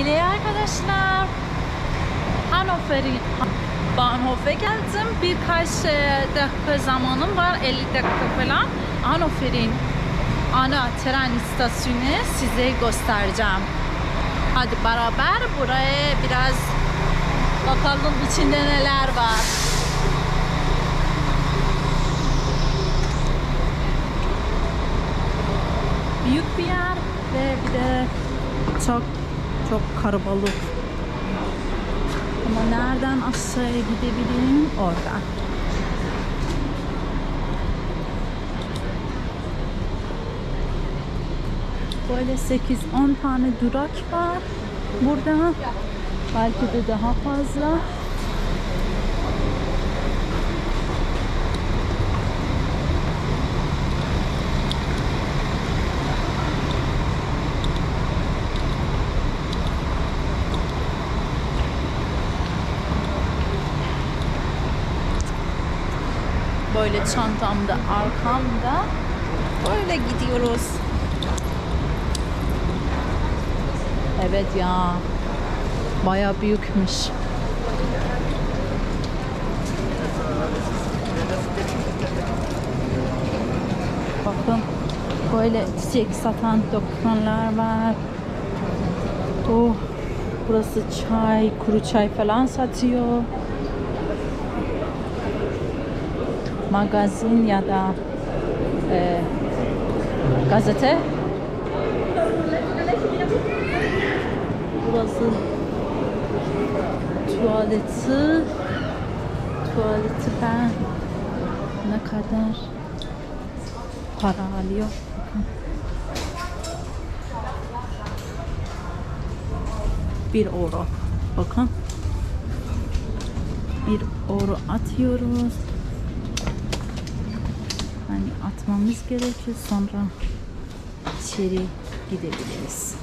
Sevgili arkadaşlar, Hannover'in Bahnhof'a geldim. Birkaç e, dakika zamanım var, 50 dakika falan. Hannover'in ana tren istasyonu size göstereceğim. Hadi beraber buraya biraz bakalım içinde neler var. Büyük bir yer ve bir de çok çok karabalık. Ama nereden aşağıya gidebilirim? Oradan. Böyle 8-10 tane durak var burada. Belki de daha fazla. Böyle çantamda arkamda böyle gidiyoruz. Evet ya. Baya büyükmüş. Bakın böyle çiçek satan dükkanlar var. Oh, burası çay, kuru çay falan satıyor. Magazin ya da e, gazete. Burası tuvaleti. Tuvaleti ben ne kadar para alıyor. Bir euro. Bakın. Bir euro atıyoruz. Atmamız gerekiyor sonra içeri gidebiliriz.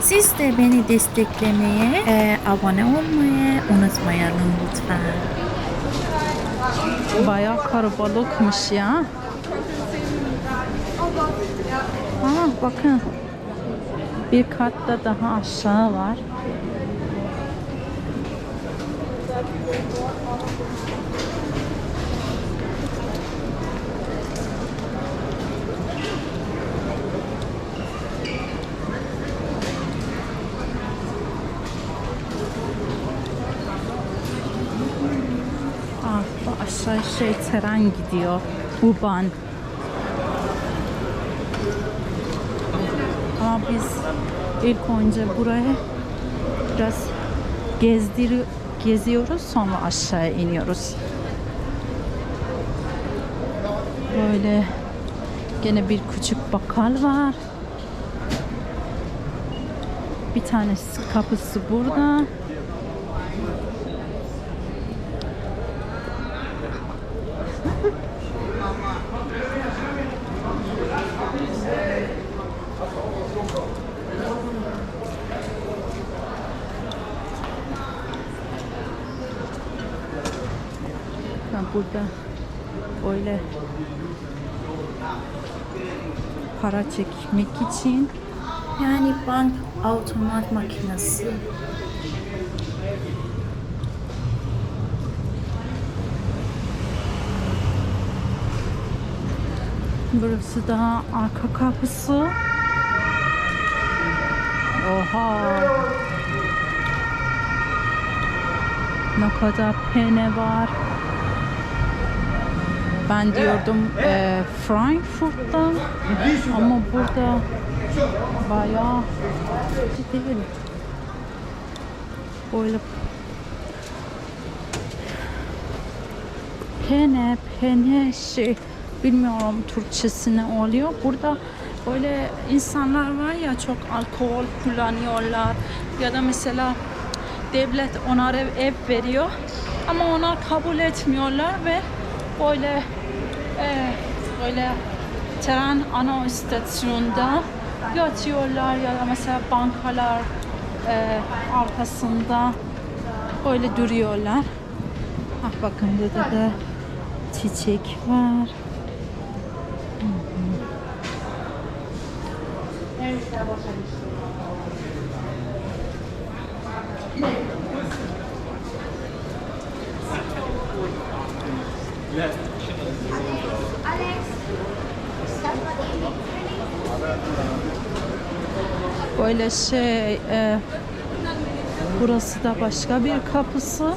Siz de beni desteklemeye, e, abone olmaya unutmayalım lütfen. Bayağı karabalıkmış ya. Aa, bakın. Bir katta daha aşağı var. Ah, bu aşağı şey tren gidiyor. U-Bahn. Ama biz ilk önce buraya biraz gezdiri geziyoruz sonra aşağıya iniyoruz. Böyle gene bir küçük bakkal var. Bir tanesi kapısı burada. Burada böyle para çekmek için yani bank otomat makinesi Burası da arka kapısı. Oha. Ne kadar pene var. Ben diyordum e, Frankfurt'ta ama burada bayağı değil. Böyle pene pene şey bilmiyorum Türkçesi ne oluyor. Burada böyle insanlar var ya çok alkol kullanıyorlar ya da mesela devlet onlara ev, veriyor ama onlar kabul etmiyorlar ve böyle e, böyle tren ana istasyonda yatıyorlar ya da mesela bankalar e, arkasında böyle duruyorlar. Ah bakın burada da çiçek var. Hı -hı. Böyle şey e, burası da başka bir kapısı.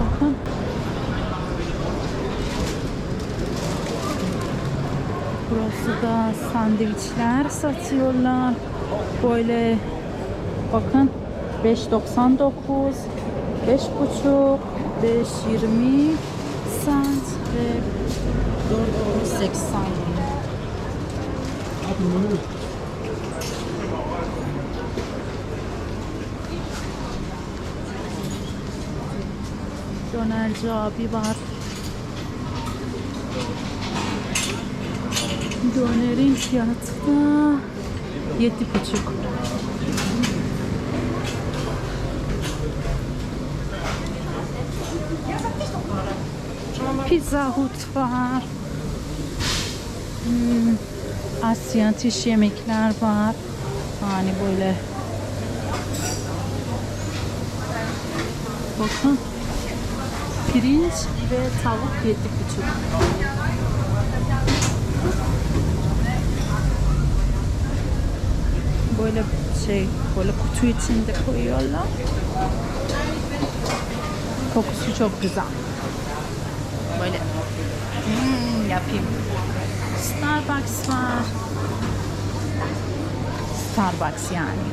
Bakın. Sandviçler satıyorlar. Böyle bakın 5.99 5.5 5.20 cent ve 4.80 Dönerci abi var. Dönerin fiyatı da yedi buçuk. Pizza Hut var. Hmm, Asyatik yemekler var. Hani böyle Bakın pirinç ve tavuk yedi buçuk. Böyle şey böyle kutu içinde koyuyorlar. Kokusu çok güzel. Böyle hmm, yapayım. Starbucks var. Starbucks yani.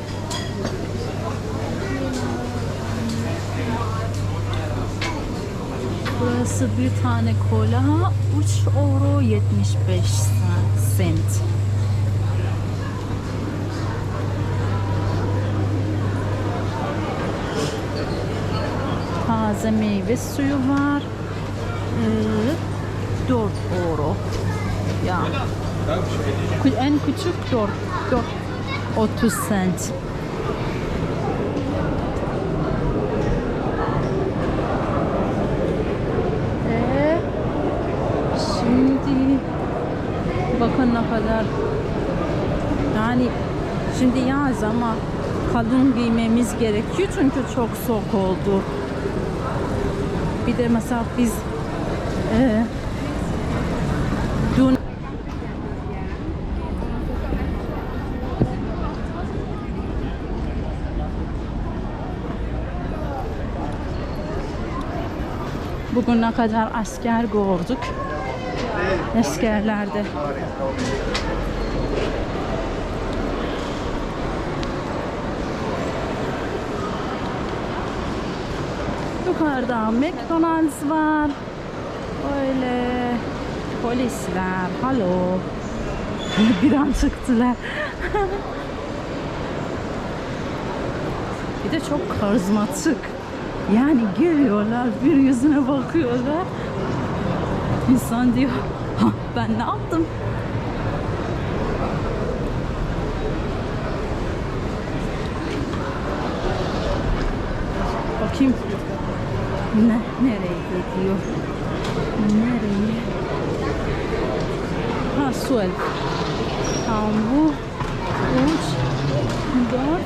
Burası bir tane kola 3 euro 75 cent. Taze meyve suyu var. Ee, 4 euro. Ya. En küçük 4. 4. 30 cent. Ee, şimdi bakın ne kadar yani şimdi yaz ama kalın giymemiz gerekiyor çünkü çok soğuk oldu. Bir de mesela biz e, dün bugüne kadar asker gördük. Askerlerde. Yukarıda McDonald's var. Öyle polisler. Halo. Bir an çıktılar. bir de çok karizmatik. Yani geliyorlar, bir yüzüne bakıyorlar. İnsan diyor, ben ne yaptım? Bakayım. Ne, nereye gidiyor? Nereye? Ha Suel. Tamam bu. Üç. Dört.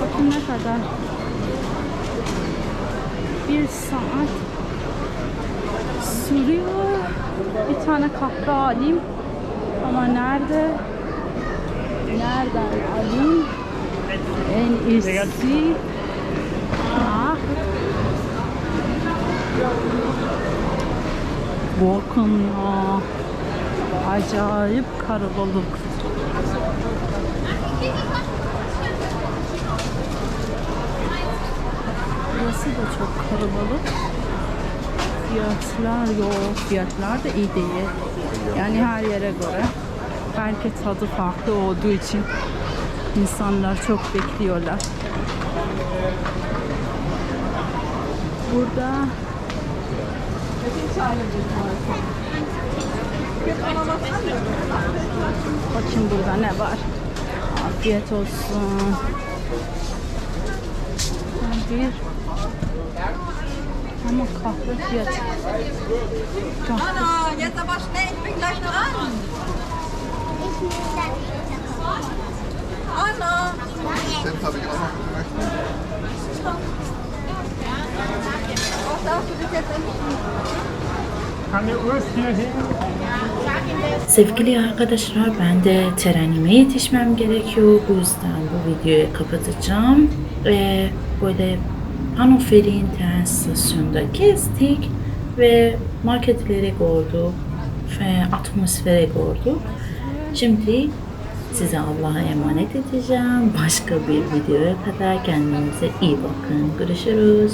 Bakın ne kadar. Bir saat sürüyor. Bir tane kahve alayım. Ama nerede? Nereden alayım? En iyisi. Ha. Bakın ya. Acayip karabalık. Da çok kalabalık. Fiyatlar yok. Fiyatlar da iyi değil. Yani her yere göre. Belki tadı farklı olduğu için insanlar çok bekliyorlar. Burada Bakın burada ne var. Afiyet olsun. Bir ama kahve fiyatı. Kahve. Anna, jetzt aber schnell, ich bin gleich dran. Anna. Stimmt, habe ich auch noch. Was darfst du dich jetzt? Sevgili arkadaşlar ben de trenime yetişmem gerekiyor. Bu yüzden bu videoyu kapatacağım. Ve böyle Hannover'in tren istasyonunda gezdik ve marketleri gördük ve atmosferi gördük. Şimdi size Allah'a emanet edeceğim. Başka bir videoya kadar kendinize iyi bakın. Görüşürüz.